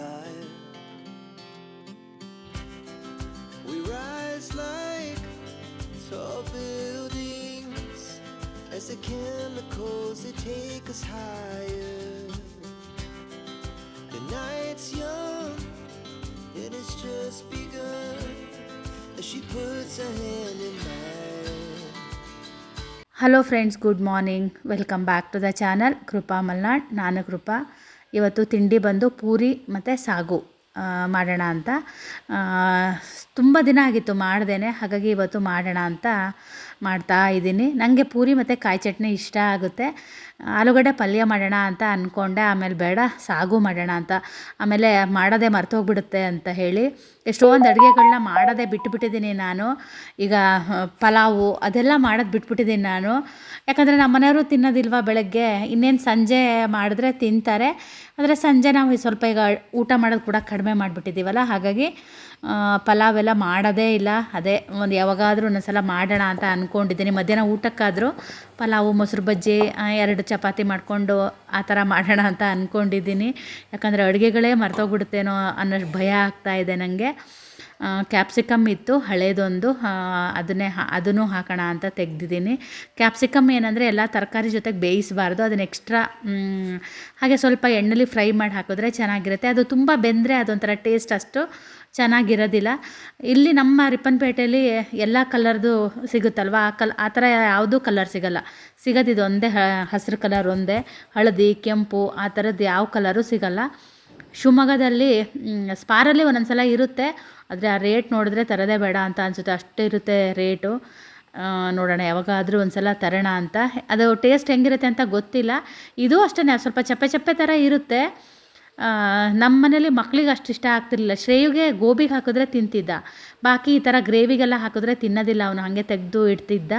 to feel the fire. We rise like tall buildings as the chemicals they take us higher. The night's young and it's just begun as she puts her hand in mine. Hello friends good morning welcome back to the channel Krupa Malnad ನಾನು ಕೃಪಾ ಇವತ್ತು ತಿಂಡಿ ಬಂದು ಪೂರಿ ಮತ್ತು ಸಾಗು ಮಾಡೋಣ ಅಂತ. ತುಂಬ ದಿನ ಆಗಿತ್ತು ಮಾಡ್ದೇನೆ, ಹಾಗಾಗಿ ಇವತ್ತು ಮಾಡೋಣ ಅಂತ ಮಾಡ್ತಾ ಇದ್ದೀನಿ. ನನಗೆ ಪೂರಿ ಮತ್ತು ಕಾಯಿ ಚಟ್ನಿ ಇಷ್ಟ ಆಗುತ್ತೆ. ಆಲೂಗಡ್ಡೆ ಪಲ್ಯ ಮಾಡೋಣ ಅಂತ ಅಂದ್ಕೊಂಡೆ ಆಮೇಲೆ ಬೇಡ, ಸಾಗು ಮಾಡೋಣ ಅಂತ. ಆಮೇಲೆ ಮಾಡೋದೇ ಮರ್ತೋಗ್ಬಿಡುತ್ತೆ ಅಂತ ಹೇಳಿ ಎಷ್ಟೊಂದು ಅಡುಗೆಗಳನ್ನ ಮಾಡೋದೇ ಬಿಟ್ಟುಬಿಟ್ಟಿದ್ದೀನಿ ನಾನು. ಈಗ ಪಲಾವು ಅದೆಲ್ಲ ಮಾಡೋದು ಬಿಟ್ಬಿಟ್ಟಿದ್ದೀನಿ ನಾನು. ಯಾಕಂದರೆ ನಮ್ಮ ಮನೆಯವರು ತಿನ್ನೋದಿಲ್ವ ಬೆಳಗ್ಗೆ? ಇನ್ನೇನು ಸಂಜೆ ಮಾಡಿದ್ರೆ ತಿಂತಾರೆ. ಆದರೆ ಸಂಜೆ ನಾವು ಸ್ವಲ್ಪ ಈಗ ಊಟ ಮಾಡೋದು ಕೂಡ ಕಡಿಮೆ ಮಾಡಿಬಿಟ್ಟಿದ್ದೀವಲ್ಲ, ಹಾಗಾಗಿ ಪಲಾವ್ ಎಲ್ಲ ಮಾಡೋದೇ ಇಲ್ಲ. ಅದೇ ಒಂದು ಯಾವಾಗಾದರೂ ಒಂದೊಂದ್ಸಲ ಮಾಡೋಣ ಅಂತ ಅಂದ್ಕೊಂಡಿದ್ದೀನಿ ಮಧ್ಯಾಹ್ನ ಊಟಕ್ಕಾದರೂ ಪಲಾವು, ಮೊಸರು ಬಜ್ಜಿ ಎರಡು ಚಪಾತಿ ಮಾಡಿಕೊಂಡು ಆ ಥರ ಮಾಡೋಣ ಅಂತ ಅಂದ್ಕೊಂಡಿದ್ದೀನಿ ಯಾಕಂದರೆ ಅಡುಗೆಗಳೇ ಮರ್ತೋಗ್ಬಿಡುತ್ತೇನೋ ಅನ್ನೋಷ್ಟು ಭಯ ಆಗ್ತಾ ಇದೆ ನನಗೆ. ಕ್ಯಾಪ್ಸಿಕಮ್ ಇತ್ತು, ಹಳೇದೊಂದು. ಅದನ್ನೇ ಅದನ್ನು ಹಾಕೋಣ ಅಂತ ತೆಗ್ದಿದ್ದೀನಿ. ಕ್ಯಾಪ್ಸಿಕಮ್ ಏನಂದರೆ ಎಲ್ಲ ತರಕಾರಿ ಜೊತೆಗೆ ಬೇಯಿಸಬಾರ್ದು. ಅದನ್ನ ಎಕ್ಸ್ಟ್ರಾ ಹಾಗೆ ಸ್ವಲ್ಪ ಎಣ್ಣೆಲಿ ಫ್ರೈ ಮಾಡಿ ಹಾಕಿದ್ರೆ ಚೆನ್ನಾಗಿರುತ್ತೆ. ಅದು ತುಂಬ ಬೆಂದರೆ ಅದೊಂಥರ ಟೇಸ್ಟ್ ಅಷ್ಟು ಚೆನ್ನಾಗಿರೋದಿಲ್ಲ. ಇಲ್ಲಿ ನಮ್ಮ ರಿಪ್ಪನ್ಪೇಟೆಯಲ್ಲಿ ಎಲ್ಲ ಕಲರ್ದು ಸಿಗುತ್ತಲ್ವ? ಆ ಕಲ್, ಆ ಥರ ಯಾವುದೂ ಕಲರ್ ಸಿಗಲ್ಲ. ಸಿಗೋದಿದು ಒಂದೇ ಹಸಿರು ಕಲರ್ ಒಂದೇ, ಹಳದಿ, ಕೆಂಪು, ಆ ಥರದ್ದು ಯಾವ ಕಲರು ಸಿಗಲ್ಲ. ಶಿವಮೊಗ್ಗದಲ್ಲಿ ಸ್ಪಾರಲ್ಲಿ ಒಂದೊಂದು ಸಲ ಇರುತ್ತೆ. ಆದರೆ ಆ ರೇಟ್ ನೋಡಿದ್ರೆ ತರೋದೇ ಬೇಡ ಅಂತ ಅನಿಸುತ್ತೆ. ಅಷ್ಟೇ ಇರುತ್ತೆ ರೇಟು. ನೋಡೋಣ, ಯಾವಾಗಾದರೂ ಒಂದು ಸಲ ತರೋಣ ಅಂತ. ಅದು ಟೇಸ್ಟ್ ಹೆಂಗಿರುತ್ತೆ ಅಂತ ಗೊತ್ತಿಲ್ಲ. ಇದು ಅಷ್ಟೇ ಸ್ವಲ್ಪ ಚಪ್ಪೆ ಚಪ್ಪೆ ಥರ ಇರುತ್ತೆ. ನಮ್ಮ ಮನೇಲಿ ಮಕ್ಳಿಗೆ ಅಷ್ಟು ಇಷ್ಟ ಆಗ್ತಿರ್ಲಿಲ್ಲ. ಶ್ರೇಯುಗೆ ಗೋಬಿಗೆ ಹಾಕಿದ್ರೆ ತಿಂತಿದ್ದ. ಬಾಕಿ ಈ ಥರ ಗ್ರೇವಿಗೆಲ್ಲ ಹಾಕಿದ್ರೆ ತಿನ್ನೋದಿಲ್ಲ. ಅವನು ಹಾಗೆ ತೆಗೆದು ಇಡ್ತಿದ್ದ.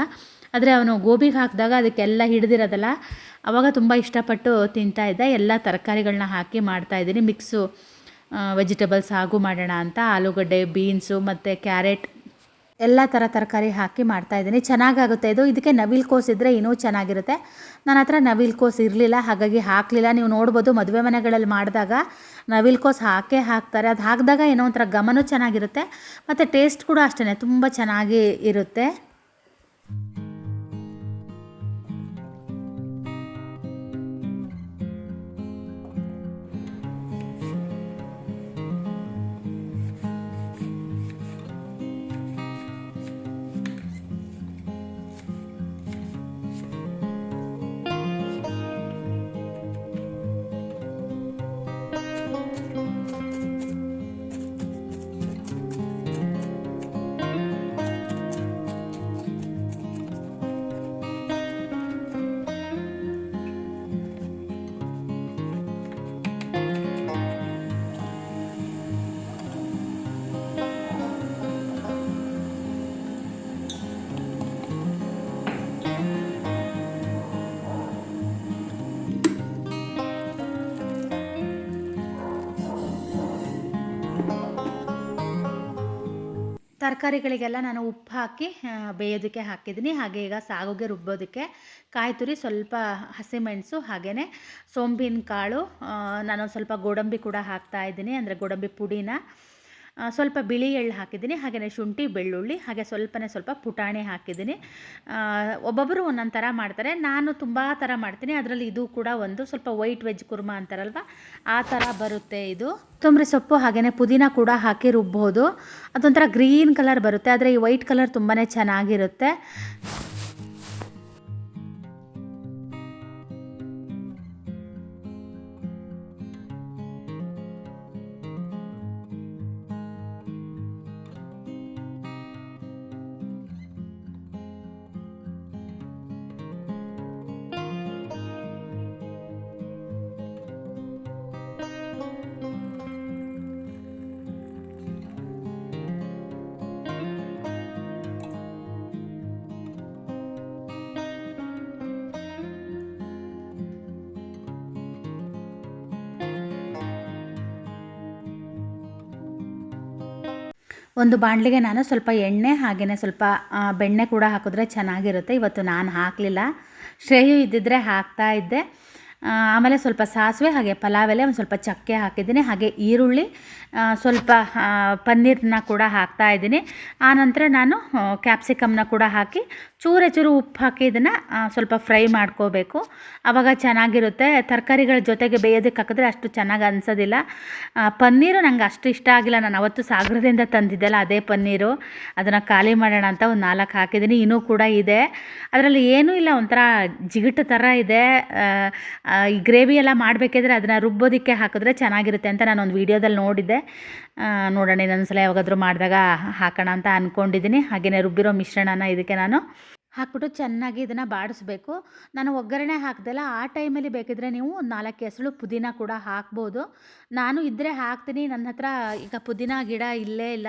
ಆದರೆ ಅವನು ಗೋಬಿಗೆ ಹಾಕಿದಾಗ ಅದಕ್ಕೆಲ್ಲ ಹಿಡ್ದಿರೋದಲ್ಲ. ಆವಾಗ ತುಂಬ ಇಷ್ಟಪಟ್ಟು ತಿಂತಾ ಇದ್ದ. ಎಲ್ಲ ತರಕಾರಿಗಳನ್ನ ಹಾಕಿ ಮಾಡ್ತಾಯಿದ್ದೀನಿ ಮಿಕ್ಸು ವೆಜಿಟೇಬಲ್ಸ್ ಹಾಗೂ ಮಾಡೋಣ ಅಂತ. ಆಲೂಗಡ್ಡೆ, ಬೀನ್ಸು ಮತ್ತು ಕ್ಯಾರೆಟ್ ಎಲ್ಲ ಥರ ತರಕಾರಿ ಹಾಕಿ ಮಾಡ್ತಾಯಿದ್ದೀನಿ ಚೆನ್ನಾಗಾಗುತ್ತೆ ಇದು. ಇದಕ್ಕೆ ನವಿಲ್ ಕೋಸ್ ಇದ್ದರೆ ಇನ್ನೂ ಚೆನ್ನಾಗಿರುತ್ತೆ. ನನ್ನ ಹತ್ರ ನವಿಲ್ ಕೋಸ್ ಇರಲಿಲ್ಲ, ಹಾಗಾಗಿ ಹಾಕಲಿಲ್ಲ. ನೀವು ನೋಡ್ಬೋದು ಮದುವೆ ಮನೆಗಳಲ್ಲಿ ಮಾಡಿದಾಗ ನವಿಲ್ ಕೋಸ್ ಹಾಕೇ ಹಾಕ್ತಾರೆ. ಅದು ಹಾಕಿದಾಗ ಏನೋ ಒಂಥರ ಗಮನೂ ಚೆನ್ನಾಗಿರುತ್ತೆ. ಮತ್ತು ಟೇಸ್ಟ್ ಕೂಡ ಅಷ್ಟೇ ತುಂಬ ಚೆನ್ನಾಗಿ ಇರುತ್ತೆ. ತರಕಾರಿಗಳಿಗೆಲ್ಲ ನಾನು ಉಪ್ಪು ಹಾಕಿ ಬೇಯೋದಕ್ಕೆ ಹಾಕಿದ್ದೀನಿ. ಹಾಗೆ ಈಗ ಸಾಗುಗೆ ರುಬ್ಬೋದಕ್ಕೆ ಕಾಯಿ ತುರಿ, ಸ್ವಲ್ಪ ಹಸಿಮೆಣಸು ಹಾಗೆಯೇ ಸೋಂಬಿನ ಕಾಳು ನಾನು ಸ್ವಲ್ಪ ಗೋಡಂಬಿ ಕೂಡ ಹಾಕ್ತಾ ಇದ್ದೀನಿ. ಅಂದರೆ ಗೋಡಂಬಿ ಪುಡಿನ. ಸ್ವಲ್ಪ ಬಿಳಿ ಎಳ್ಳು ಹಾಕಿದ್ದೀನಿ ಹಾಗೆಯೇ ಶುಂಠಿ, ಬೆಳ್ಳುಳ್ಳಿ, ಹಾಗೆ ಸ್ವಲ್ಪನೇ ಸ್ವಲ್ಪ ಪುಟಾಣಿ ಹಾಕಿದ್ದೀನಿ. ಒಬ್ಬೊಬ್ಬರು ಒಂದೊಂದು ಥರ ಮಾಡ್ತಾರೆ. ನಾನು ತುಂಬ ಥರ ಮಾಡ್ತೀನಿ. ಅದರಲ್ಲಿ ಇದು ಕೂಡ ಒಂದು ಸ್ವಲ್ಪ ವೈಟ್ ವೆಜ್ ಕುರ್ಮ ಅಂತಾರಲ್ವ? ಆ ಥರ ಬರುತ್ತೆ ಇದು. ಕೊತ್ತಂಬರಿ ಸೊಪ್ಪು ಹಾಗೆಯೇ ಪುದೀನ ಕೂಡ ಹಾಕಿ ರುಬ್ಬೋದು. ಅದೊಂಥರ ಗ್ರೀನ್ ಕಲರ್ ಬರುತ್ತೆ. ಆದರೆ ಈ ವೈಟ್ ಕಲರ್ ತುಂಬಾ ಚೆನ್ನಾಗಿರುತ್ತೆ. ಒಂದು ಬಾಣಲಿಗೆ ನಾನು ಸ್ವಲ್ಪ ಎಣ್ಣೆ ಹಾಗೆಯೇ ಸ್ವಲ್ಪ ಬೆಣ್ಣೆ ಕೂಡ ಹಾಕಿದ್ರೆ ಚೆನ್ನಾಗಿರುತ್ತೆ. ಇವತ್ತು ನಾನು ಹಾಕಲಿಲ್ಲ. ಶ್ರೇಯು ಇದ್ದಿದ್ದರೆ ಹಾಕ್ತಾ ಇದ್ದೆ. ಆಮೇಲೆ ಸ್ವಲ್ಪ ಸಾಸಿವೆ ಹಾಗೆ ಪಲಾವ್ ಎಲೆ ಒಂದು ಸ್ವಲ್ಪ ಚಕ್ಕೆ ಹಾಕಿದ್ದೀನಿ, ಹಾಗೆ ಈರುಳ್ಳಿ ಸ್ವಲ್ಪ ಪನ್ನೀರನ್ನ ಕೂಡ ಹಾಕ್ತಾ ಇದ್ದೀನಿ. ಆನಂತರ ನಾನು ಕ್ಯಾಪ್ಸಿಕಮ್ನ ಕೂಡ ಹಾಕಿ ಚೂರೆ ಚೂರು ಉಪ್ಪು ಹಾಕಿ ಇದನ್ನು ಸ್ವಲ್ಪ ಫ್ರೈ ಮಾಡ್ಕೋಬೇಕು. ಆವಾಗ ಚೆನ್ನಾಗಿರುತ್ತೆ. ತರಕಾರಿಗಳ ಜೊತೆಗೆ ಬೇಯೋದಕ್ಕೆ ಹಾಕಿದ್ರೆ ಅಷ್ಟು ಚೆನ್ನಾಗಿ ಅನಿಸೋದಿಲ್ಲ. ಪನ್ನೀರು ನಂಗೆ ಅಷ್ಟು ಇಷ್ಟ ಆಗಿಲ್ಲ. ನಾನು ಅವತ್ತು ಸಾಗರದಿಂದ ತಂದಿದ್ದೆಲ್ಲ ಅದೇ ಪನ್ನೀರು. ಅದನ್ನು ಖಾಲಿ ಮಾಡೋಣ ಅಂತ ಒಂದು ನಾಲ್ಕು ಹಾಕಿದ್ದೀನಿ. ಇನ್ನೂ ಕೂಡ ಇದೆ. ಅದರಲ್ಲಿ ಏನೂ ಇಲ್ಲ, ಒಂಥರ ಜಿಗಿಟು ಥರ ಇದೆ. ಈ ಗ್ರೇವಿ ಎಲ್ಲ ಮಾಡಬೇಕಿದ್ರೆ ಅದನ್ನು ರುಬ್ಬೋದಕ್ಕೆ ಹಾಕಿದ್ರೆ ಚೆನ್ನಾಗಿರುತ್ತೆ ಅಂತ ನಾನು ಒಂದು ವೀಡಿಯೋದಲ್ಲಿ ನೋಡಿದ್ದೆ. ನೋಡೋಣ ಇನ್ನೊಂದು ಸಲ ಯಾವಾಗಾದರೂ ಮಾಡಿದಾಗ ಹಾಕೋಣ ಅಂತ ಅಂದ್ಕೊಂಡಿದ್ದೀನಿ ಹಾಗೆಯೇ ರುಬ್ಬಿರೋ ಮಿಶ್ರಣನ ಇದಕ್ಕೆ ನಾನು ಹಾಕ್ಬಿಟ್ಟು ಚೆನ್ನಾಗಿ ಇದನ್ನು ಬಾಡಿಸ್ಬೇಕು. ನಾನು ಒಗ್ಗರಣೆ ಹಾಕ್ದಲ್ಲ ಆ ಟೈಮಲ್ಲಿ ಬೇಕಿದ್ರೆ ನೀವು ನಾಲ್ಕು ಹೆಸಳು ಪುದೀನ ಕೂಡ ಹಾಕ್ಬೋದು. ನಾನು ಇದ್ದರೆ ಹಾಕ್ತೀನಿ. ನನ್ನ ಹತ್ರ ಈಗ ಪುದೀನ ಗಿಡ ಇಲ್ಲೇ ಇಲ್ಲ.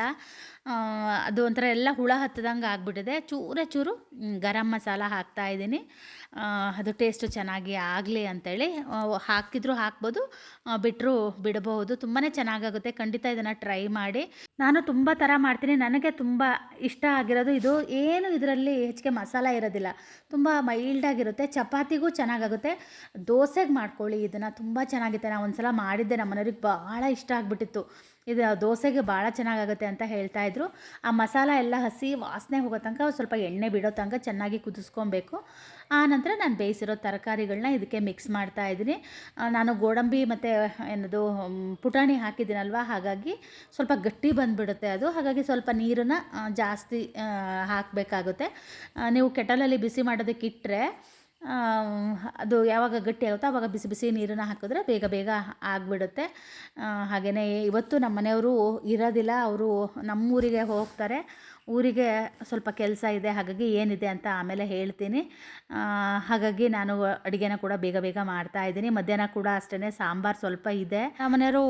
ಅದು ಒಂಥರ ಎಲ್ಲ ಹುಳ ಹತ್ತದಂಗೆ ಆಗಿಬಿಟ್ಟಿದೆ. ಚೂರೇ ಚೂರು ಗರಂ ಮಸಾಲ ಹಾಕ್ತಾ ಇದ್ದೀನಿ. ಅದು ಟೇಸ್ಟು ಚೆನ್ನಾಗಿ ಆಗಲಿ ಅಂತೇಳಿ. ಆ, ಹಾಕಿದ್ರು ಹಾಕ್ಬೋದು ಬಿಟ್ಟರು ಬಿಡಬಹುದು ತುಂಬಾ ಚೆನ್ನಾಗಾಗುತ್ತೆ. ಖಂಡಿತ ಇದನ್ನು ಟ್ರೈ ಮಾಡಿ. ನಾನು ತುಂಬ ಥರ ಮಾಡ್ತೀನಿ. ನನಗೆ ತುಂಬ ಇಷ್ಟ ಆಗಿರೋದು ಇದು. ಏನು ಇದರಲ್ಲಿ ಹೆಚ್ಚಿಗೆ ಮಸಾಲ ಇರೋದಿಲ್ಲ. ತುಂಬ ಮೈಲ್ಡಾಗಿರುತ್ತೆ ಚಪಾತಿಗೂ ಚೆನ್ನಾಗಾಗುತ್ತೆ. ದೋಸೆಗೆ ಮಾಡ್ಕೊಳ್ಳಿ. ಇದನ್ನು ತುಂಬ ಚೆನ್ನಾಗಿತ್ತು. ನಾನು ಒಂದ್ಸಲ ಮಾಡಿದ್ದೆ. ನಮ್ಮ ಮನೆಯವ್ರಿಗೆ ಭಾಳ ಇಷ್ಟ ಆಗಿಬಿಟ್ಟಿತ್ತು. ಇದು ದೋಸೆಗೆ ಭಾಳ ಚೆನ್ನಾಗಾಗುತ್ತೆ ಅಂತ ಹೇಳ್ತಾ ಇದ್ರು. ಆ ಮಸಾಲ ಎಲ್ಲ ಹಸಿ ವಾಸನೆ ಹೋಗೋ ತನಕ ಸ್ವಲ್ಪ ಎಣ್ಣೆ ಬಿಡೋ ತನಕ ಚೆನ್ನಾಗಿ ಕುದಿಸ್ಕೊಬೇಕು. ಆ ನಂತರ ನಾನು ಬೇಯಿಸಿರೋ ತರಕಾರಿಗಳನ್ನ ಇದಕ್ಕೆ ಮಿಕ್ಸ್ ಮಾಡ್ತಾ ಇದ್ದೀನಿ. ನಾನು ಗೋಡಂಬಿ ಮತ್ತು, ಏನದು ಪುಟಾಣಿ ಹಾಕಿದ್ದೀನಲ್ವ, ಹಾಗಾಗಿ ಸ್ವಲ್ಪ ಗಟ್ಟಿ ಬಂದುಬಿಡುತ್ತೆ ಅದು. ಹಾಗಾಗಿ ಸ್ವಲ್ಪ ನೀರನ್ನು ಜಾಸ್ತಿ ಹಾಕಬೇಕಾಗುತ್ತೆ. ನೀವು ಕೆಟಲಲ್ಲಿ ಬಿಸಿ ಮಾಡೋದಕ್ಕೆ ಇಟ್ಟರೆ ಅದು ಯಾವಾಗ ಗಟ್ಟಿ ಆಗುತ್ತೋ ಆವಾಗ ಬಿಸಿ ಬಿಸಿ ನೀರನ್ನು ಹಾಕಿದ್ರೆ ಬೇಗ ಬೇಗ ಆಗಿಬಿಡುತ್ತೆ. ಹಾಗೆಯೇ ಇವತ್ತು ನಮ್ಮ ಮನೆಯವರು ಇರೋದಿಲ್ಲ, ಅವರು ನಮ್ಮೂರಿಗೆ ಹೋಗ್ತಾರೆ. ಊರಿಗೆ ಸ್ವಲ್ಪ ಕೆಲಸ ಇದೆ, ಹಾಗಾಗಿ ಏನಿದೆ ಅಂತ ಆಮೇಲೆ ಹೇಳ್ತೀನಿ. ಹಾಗಾಗಿ ನಾನು ಅಡುಗೆನ ಕೂಡ ಬೇಗ ಬೇಗ ಮಾಡ್ತಾ ಇದ್ದೀನಿ. ಮಧ್ಯಾಹ್ನ ಕೂಡ ಅಷ್ಟೇ ಸಾಂಬಾರು ಸ್ವಲ್ಪ ಇದೆ. ಮನೆಯವರು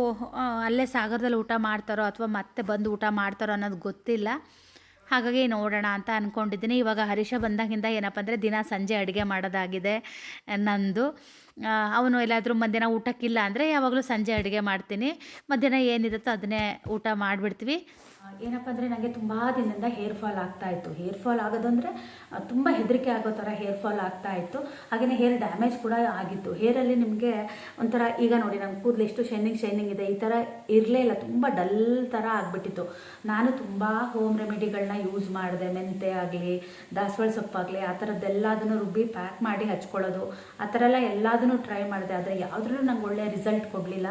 ಅಲ್ಲೇ ಸಾಗರದಲ್ಲಿ ಊಟ ಮಾಡ್ತಾರೋ ಅಥವಾ ಮತ್ತೆ ಬಂದು ಊಟ ಮಾಡ್ತಾರೋ ಅನ್ನೋದು ಗೊತ್ತಿಲ್ಲ. ಹಾಗಾಗಿ ನೋಡೋಣ ಅಂತ ಅಂದ್ಕೊಂಡಿದ್ದೀನಿ ಇವಾಗ ಹರೀಶ ಬಂದಾಗಿಂದ ಏನಪ್ಪ ಅಂದರೆ ದಿನ ಸಂಜೆ ಅಡುಗೆ ಮಾಡೋದಾಗಿದೆ ನಂದು. ಅವನು ಎಲ್ಲಾದರೂ ಮಧ್ಯಾಹ್ನ ಊಟಕ್ಕಿಲ್ಲ ಅಂದರೆ ಯಾವಾಗಲೂ ಸಂಜೆ ಅಡುಗೆ ಮಾಡ್ತೀನಿ. ಮಧ್ಯಾಹ್ನ ಏನಿರುತ್ತೋ ಅದನ್ನೇ ಊಟ ಮಾಡಿಬಿಡ್ತೀವಿ. ಏನಪ್ಪ ಅಂದರೆ ನನಗೆ ತುಂಬ ದಿನದಿಂದ ಹೇರ್ ಫಾಲ್ ಆಗ್ತಾ ಇತ್ತು. ಹೇರ್ ಫಾಲ್ ಆಗೋದಂದರೆ ತುಂಬ ಹೆದರಿಕೆ ಆಗೋ ಥರ ಹೇರ್ ಫಾಲ್ ಆಗ್ತಾ ಇತ್ತು. ಹಾಗೆಯೇ ಹೇರ್ ಡ್ಯಾಮೇಜ್ ಕೂಡ ಆಗಿತ್ತು. ಹೇರಲ್ಲಿ ನಿಮಗೆ ಒಂಥರ, ಈಗ ನೋಡಿ ನಮ್ಮ ಕೂದಲು ಎಷ್ಟು ಶೈನಿಂಗ್ ಶೈನಿಂಗ್ ಇದೆ, ಈ ಥರ ಇರಲೇ ಇಲ್ಲ. ತುಂಬ ಡಲ್ ಥರ ಆಗಿಬಿಟ್ಟಿತ್ತು. ನಾನು ತುಂಬ ಹೋಮ್ ರೆಮಿಡಿಗಳನ್ನ ಯೂಸ್ ಮಾಡಿದೆ. ಮೆಂತೆ ಆಗಲಿ, ದಾಸವಾಳ ಸೊಪ್ಪಾಗಲಿ ಆ ಥರದ್ದೆಲ್ಲದನ್ನು ರುಬ್ಬಿ ಪ್ಯಾಕ್ ಮಾಡಿ ಹಚ್ಕೊಳ್ಳೋದು. ಆ ಥರ ಎಲ್ಲ ಎಲ್ಲದನ್ನು ಟ್ರೈ ಮಾಡಿದೆ. ಆದರೆ ಯಾವುದ್ರಲ್ಲೂ ನಂಗೆ ಒಳ್ಳೆಯ ರಿಸಲ್ಟ್ ಕೊಡಲಿಲ್ಲ.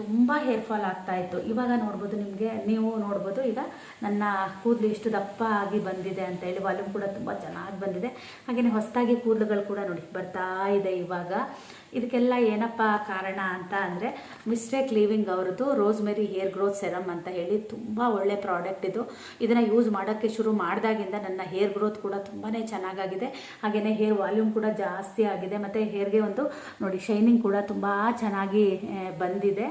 ತುಂಬ ಹೇರ್ ಫಾಲ್ ಆಗ್ತಾ ಇತ್ತು. ಇವಾಗ ನೋಡ್ಬೋದು ನಿಮಗೆ, ನೀವು ನೋಡ್ಬೋದು ಈಗ ನನ್ನ ಕೂದಲು ಇಷ್ಟು ದಪ್ಪ ಆಗಿ ಬಂದಿದೆ ಅಂತ ಹೇಳಿ ವಾಲ್ಯೂಮ್ ಕೂಡ ತುಂಬ ಚೆನ್ನಾಗಿ ಬಂದಿದೆ. ಹಾಗೆಯೇ ಹೊಸದಾಗಿ ಕೂದಲುಗಳು ಕೂಡ ನೋಡಿ, ಬರ್ತಾ ಇದೆ ಇವಾಗ. ಇದಕ್ಕೆಲ್ಲ ಏನಪ್ಪ ಕಾರಣ ಅಂತ ಅಂದರೆ ಮಿಸ್ಟೇಕ್ ಲೀವಿಂಗ್ ಅವ್ರದ್ದು ರೋಸ್ಮೆರಿ ಹೇರ್ ಗ್ರೋತ್ ಸೆರಮ್ ಅಂತ ಹೇಳಿ ತುಂಬ ಒಳ್ಳೆ ಪ್ರಾಡಕ್ಟ್ ಇದು. ಇದನ್ನು ಯೂಸ್ ಮಾಡೋಕ್ಕೆ ಶುರು ಮಾಡಿದಾಗಿಂದ ನನ್ನ ಹೇರ್ ಗ್ರೋತ್ ಕೂಡ ತುಂಬಾ ಚೆನ್ನಾಗಾಗಿದೆ. ಹಾಗೆಯೇ ಹೇರ್ ವಾಲ್ಯೂಮ್ ಕೂಡ ಜಾಸ್ತಿ ಆಗಿದೆ. ಮತ್ತು ಹೇರ್ಗೆ ಒಂದು ನೋಡಿ ಶೈನಿಂಗ್ ಕೂಡ ತುಂಬ ಚೆನ್ನಾಗಿ ಬಂದಿದೆ.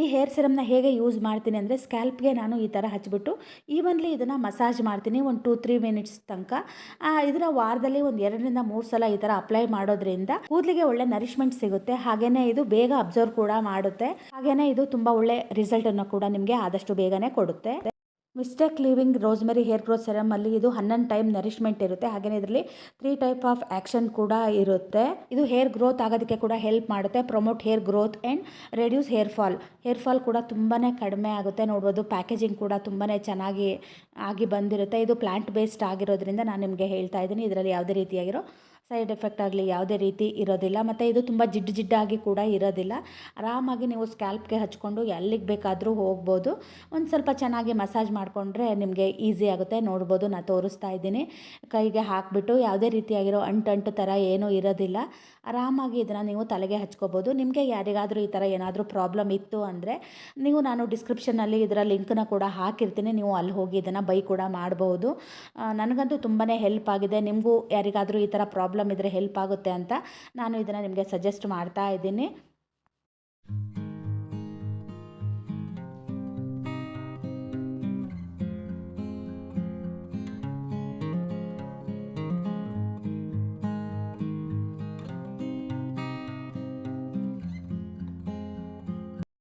ಈ ಹೇರ್ ಸಿರಮ್ನ ಹೇಗೆ ಯೂಸ್ ಮಾಡ್ತೀನಿ ಅಂದರೆ ಸ್ಕ್ಯಾಲ್ಪ್ಗೆ ನಾನು ಈ ಥರ ಹಚ್ಚಿಬಿಟ್ಟು ಈವನ್ಲಿ ಇದನ್ನು ಮಸಾಜ್ ಮಾಡ್ತೀನಿ ಒಂದು ಟೂ ತ್ರೀ ಮಿನಿಟ್ಸ್ ತನಕ. ಇದನ್ನು ವಾರದಲ್ಲಿ ಒಂದು ಎರಡರಿಂದ ಮೂರು ಸಲ ಈ ಥರ ಅಪ್ಲೈ ಮಾಡೋದ್ರಿಂದ ಕೂದಲಿಗೆ ಒಳ್ಳೆ ನರಿಶ್ಮೆಂಟ್ ಸಿಗುತ್ತೆ. ಹಾಗೆಯೇ ಇದು ಬೇಗ ಅಬ್ಸರ್ವ್ ಕೂಡ ಮಾಡುತ್ತೆ. ಹಾಗೆಯೇ ಇದು ತುಂಬ ಒಳ್ಳೆ ರಿಸಲ್ಟನ್ನು ಕೂಡ ನಿಮಗೆ ಆದಷ್ಟು ಬೇಗನೆ ಕೊಡುತ್ತೆ. Mistake living rosemary hair growth ಸೆರಮಲ್ಲಿ ಇದು ಹನ್ನೊಂದು ಟೈಮ್ ನರಿಶ್ಮೆಂಟ್ ಇರುತ್ತೆ. ಹಾಗೆಯೇ ಇದರಲ್ಲಿ ತ್ರೀ ಟೈಪ್ ಆಫ್ ಆ್ಯಕ್ಷನ್ ಕೂಡ ಇರುತ್ತೆ. ಇದು ಹೇರ್ ಗ್ರೋತ್ ಆಗೋದಕ್ಕೆ ಕೂಡ ಹೆಲ್ಪ್ ಮಾಡುತ್ತೆ. Promote hair growth and reduce hair fall hair fall ಕೂಡ ತುಂಬಾ ಕಡಿಮೆ ಆಗುತ್ತೆ. ನೋಡ್ಬೋದು ಪ್ಯಾಕೇಜಿಂಗ್ ಕೂಡ ತುಂಬಾ ಚೆನ್ನಾಗಿ ಆಗಿ ಬಂದಿರುತ್ತೆ. ಇದು ಪ್ಲಾಂಟ್ ಬೇಸ್ಡ್ ಆಗಿರೋದ್ರಿಂದ ನಾನು ನಿಮಗೆ ಹೇಳ್ತಾ ಇದ್ದೀನಿ. ಇದರಲ್ಲಿ ಯಾವುದೇ ರೀತಿಯಾಗಿರೋ ಸೈಡ್ ಎಫೆಕ್ಟ್ ಆಗಲಿ ಯಾವುದೇ ರೀತಿ ಇರೋದಿಲ್ಲ. ಮತ್ತು ಇದು ತುಂಬ ಜಿಡ್ಡು ಜಿಡ್ಡಾಗಿ ಕೂಡ ಇರೋದಿಲ್ಲ. ಆರಾಮಾಗಿ ನೀವು ಸ್ಕ್ಯಾಲ್ಪ್ಗೆ ಹಚ್ಕೊಂಡು ಎಲ್ಲಿಗೆ ಬೇಕಾದರೂ ಹೋಗ್ಬೋದು. ಒಂದು ಸ್ವಲ್ಪ ಚೆನ್ನಾಗಿ ಮಸಾಜ್ ಮಾಡಿಕೊಂಡ್ರೆ ನಿಮಗೆ ಈಸಿ ಆಗುತ್ತೆ. ನೋಡ್ಬೋದು ನಾನು ತೋರಿಸ್ತಾ ಇದ್ದೀನಿ. ಕೈಗೆ ಹಾಕಿಬಿಟ್ಟು ಯಾವುದೇ ರೀತಿಯಾಗಿರೋ ಅಂಟು ಅಂಟು ಥರ ಏನೂ ಇರೋದಿಲ್ಲ. ಆರಾಮಾಗಿ ಇದನ್ನು ನೀವು ತಲೆಗೆ ಹಚ್ಕೋಬೋದು. ನಿಮಗೆ ಯಾರಿಗಾದರೂ ಈ ಥರ ಏನಾದರೂ ಪ್ರಾಬ್ಲಮ್ ಇತ್ತು ಅಂದರೆ ನೀವು ನಾನು ಡಿಸ್ಕ್ರಿಪ್ಷನಲ್ಲಿ ಇದರ ಲಿಂಕನ್ನ ಕೂಡ ಹಾಕಿರ್ತೀನಿ. ನೀವು ಅಲ್ಲಿ ಹೋಗಿ ಇದನ್ನು ಬೈ ಕೂಡ ಮಾಡ್ಬೋದು. ನನಗಂತೂ ತುಂಬಾ ಹೆಲ್ಪ್ ಆಗಿದೆ. ನಿಮಗೂ ಯಾರಿಗಾದರೂ ಈ ಥರ ಪ್ರಾಬ್ಲಮ್ ಇದ್ದರೆ ಹೆಲ್ಪ್ ಆಗುತ್ತೆ ಅಂತ ನಾನು ಇದನ್ನು ನಿಮಗೆ ಸಜೆಸ್ಟ್ ಮಾಡ್ತಾ ಇದ್ದೀನಿ.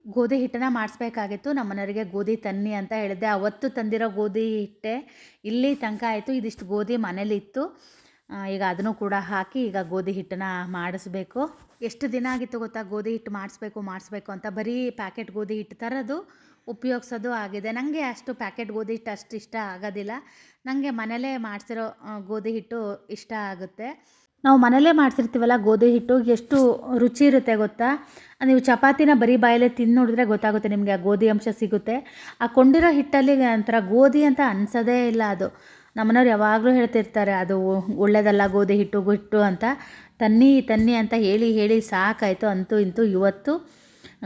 ಗೋಧಿ ಹಿಟ್ಟನ್ನ ಮಾಡಿಸ್ಬೇಕಾಗಿತ್ತು ನಮ್ಮ ಮನೆಯವರಿಗೆ ಗೋಧಿ ತನ್ನಿ ಅಂತ ಹೇಳಿದ್ದೆ. ಅವತ್ತು ತಂದಿರೋ ಗೋಧಿ ಹಿಟ್ಟೆ ಇಲ್ಲಿ ತನಕ ಆಯಿತು. ಇದಿಷ್ಟು ಗೋಧಿ ಮನೇಲಿ ಇತ್ತು ಆ, ಈಗ ಅದನ್ನು ಕೂಡ ಹಾಕಿ ಈಗ ಗೋಧಿ ಹಿಟ್ಟನ್ನ ಮಾಡಿಸ್ಬೇಕು. ಎಷ್ಟು ದಿನ ಆಗಿತ್ತು ಗೊತ್ತಾ? ಗೋಧಿ ಹಿಟ್ಟು ಮಾಡಿಸ್ಬೇಕು ಮಾಡಿಸ್ಬೇಕು ಅಂತ ಬರೀ ಪ್ಯಾಕೆಟ್ ಗೋಧಿ ಹಿಟ್ಟು ತರೋದು ಉಪಯೋಗಿಸೋದು ಆಗಿದೆ. ನನಗೆ ಅಷ್ಟು ಪ್ಯಾಕೆಟ್ ಗೋಧಿ ಹಿಟ್ಟು ಅಷ್ಟು ಇಷ್ಟ ಆಗೋದಿಲ್ಲ. ನನಗೆ ಮನೇಲೇ ಮಾಡಿಸಿರೋ ಗೋಧಿ ಹಿಟ್ಟು ಇಷ್ಟ ಆಗುತ್ತೆ. ನಾವು ಮನೇಲೇ ಮಾಡಿಸಿರ್ತೀವಲ್ಲ ಗೋಧಿ ಹಿಟ್ಟು, ಎಷ್ಟು ರುಚಿ ಇರುತ್ತೆ ಗೊತ್ತಾ? ನೀವು ಚಪಾತಿನ ಬರೀ ಬಾಯಲ್ಲೇ ತಿಂದು ನೋಡಿದ್ರೆ ಗೊತ್ತಾಗುತ್ತೆ ನಿಮಗೆ ಆ ಗೋಧಿ ಅಂಶ ಸಿಗುತ್ತೆ. ಆ ಕೊಂಡಿರೋ ಹಿಟ್ಟಲ್ಲಿ ಒಂಥರ ಗೋಧಿ ಅಂತ ಅನ್ಸೋದೇ ಇಲ್ಲ ಅದು. ನಮ್ಮನೆಯವ್ರು ಯಾವಾಗಲೂ ಹೇಳ್ತಿರ್ತಾರೆ, ಅದು ಒಳ್ಳೆಯದಲ್ಲ ಗೋಧಿ ಹಿಟ್ಟು ಹಿಟ್ಟು ಅಂತ. ತನ್ನಿ ತನ್ನಿ ಅಂತ ಹೇಳಿ ಹೇಳಿ ಸಾಕಾಯಿತು. ಅಂತೂ ಇಂತೂ ಇವತ್ತು